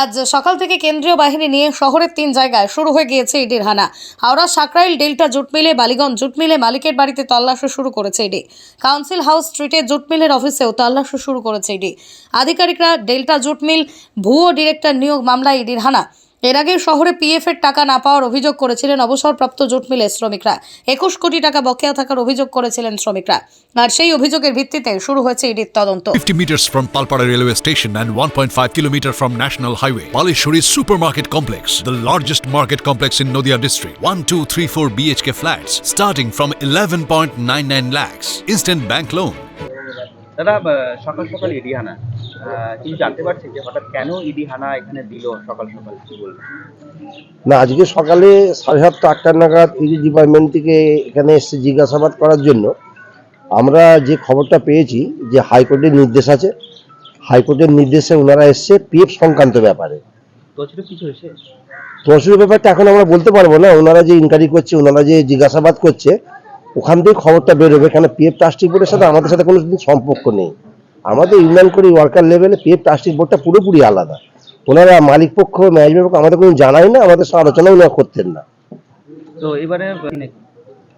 আজ সকাল থেকে কেন্দ্রীয় বাহিনী নিয়ে শহরের তিন জায়গায় শুরু হয়ে গিয়েছে ইডির হানা। হাওড়া সাকরাইল ডেল্টা জুট মিলে বালিগঞ্জ জুট মিলে মালিকের বাড়িতে তল্লাশি শুরু করেছে ইডি। কাউন্সিল হাউস স্ট্রিটে জুট মিলের অফিসেও তল্লাশি শুরু করেছে ইডি। আধিকারিকরা ডেল্টা জুট মিল ভুয়ো ডিরেক্টর নিয়োগ মামলায় ইডির হানা। এর আগে শহরে পিএফ এর টাকা না পাওয়ার অভিযোগ করেছিলেন অবসরপ্রাপ্ত জোট মিলের শ্রমিকরা। একুশ কোটি টাকা বকেয়া থাকার অভিযোগ করেছিলেন শ্রমিকরা। আর সেই অভিযোগের ভিত্তিতে শুরু হয়েছে ইডির তদন্ত। Fifty metres from Palpara railway station and one point five kilometre from national highway Paleshwari super market complex the largest market complex in Nadia district one two three four BHK flat starting from eleven point nine nine lakhs instant bank loan দাদা সকাল সকাল ED আনা তুমি জানতে পারছি যে হঠাৎ কেন ইডি হানা এখানে দিল সকাল সকাল? কি বলব না আজকে সকালে সাড়ে সাতটা আটটা নাগাদ ইডি ডিপার্টমেন্ট থেকে এখানে এসে জিজ্ঞাসাবাদ করার জন্য। আমরা যে খবরটা পেয়েছি যে হাইকোর্টের নির্দেশ আছে হাইকোর্টের নির্দেশে ওনারা এসছে পিএফ সংক্রান্ত ব্যাপারে। কিছু তহসিলের ব্যাপারটা এখন আমরা বলতে পারব না ওনারা যে ইনকোয়ারি করছে ওনারা যে জিজ্ঞাসাবাদ করছে ওখান থেকে খবরটা বেরোবে কেন পিএফ ট্রাস্টি বোর্ডের সাথে আমাদের সাথে কোনো সম্পর্ক নেই। আমাদের ইউনিয়ন করি ওয়ার্কার লেভেলে পিএফ ট্রাস্টি বোর্ডটা পুরোপুরি আলাদা। ওনারা মালিক পক্ষ ম্যানেজমেন্ট পক্ষ আমাদের কোনো জানাই না আমাদের সাথে আলোচনা ওনারা করতেন না। তো এবারে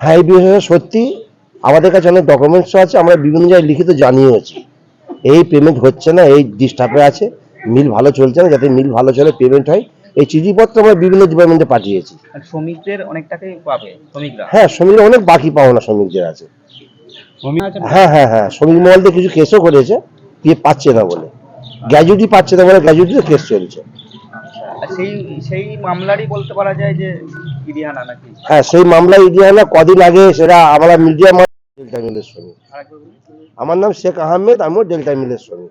হ্যাঁ এই বিষয়ে সত্যি আমাদের কাছে অনেক ডকুমেন্টস আছে আমরা বিভিন্ন জায়গায় লিখিত জানিয়েছি। এই পেমেন্ট হচ্ছে না এই ডিস্টার্বে আছে মিল ভালো চলছে না যাতে মিল ভালো চলে পেমেন্ট হয়। এই চিঠিপত্র আমরা বিভিন্ন ডিপার্টমেন্টে পাঠিয়েছি। শ্রমিকদের অনেক টাকাই পাবে শ্রমিকরা? হ্যাঁ শ্রমিকরা অনেক বাকি পাওনা শ্রমিকদের আছে। হ্যাঁ হ্যাঁ হ্যাঁ শ্রমিক মহলতে কিছু কেসও করেছে দিয়ে পাচ্ছে না বলে। পাচ্ছে না বলে কেস চলছে। সেই সেই মামলারই বলতে পারা যায় যে নাকি? হ্যাঁ সেই মামলা কদিন আগে সেটা আমরা মিডিয়া ডেল্টা মিলের শ্রমিক আমার নাম শেখ আহমেদ আমিও ডেল্টা মিলের শ্রমিক।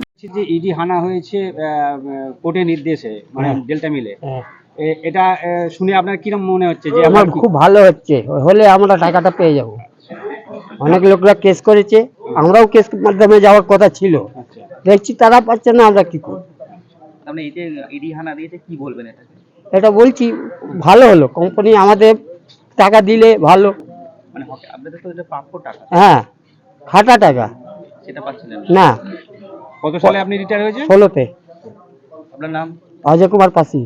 যে ইডি হানা হয়েছে কোর্টের নির্দেশে মানে ডেল্টা মিলে। এ- এটা শুনে আপনার কীরকম মনে হচ্ছে যে আমার খুব ভালো হচ্ছে। হলে আমরা টাকাটা পেয়ে যাব। অনেক লোকরা কেস করেছে আমরাও কেস মাধ্যমে যাওয়ার কথা ছিল। আচ্ছা। দেখছি তারা পাচ্ছে না আমরা কি করব? আপনি এই যে ইডি হানা দিয়েছে কি বলবেন এটা? এটা বলছি ভালো হলো। কোম্পানি আমাদের টাকা দিলে ভালো। মানে আপনাদের তো এটা প্রাপ্য টাকা। হ্যাঁ খাটা টাকা। সেটা পাচ্ছিলেন না। কত সালে আপনি রিটায়ার হয়েছে ষোলোতে। আপনার নাম? অজয় কুমার পাসি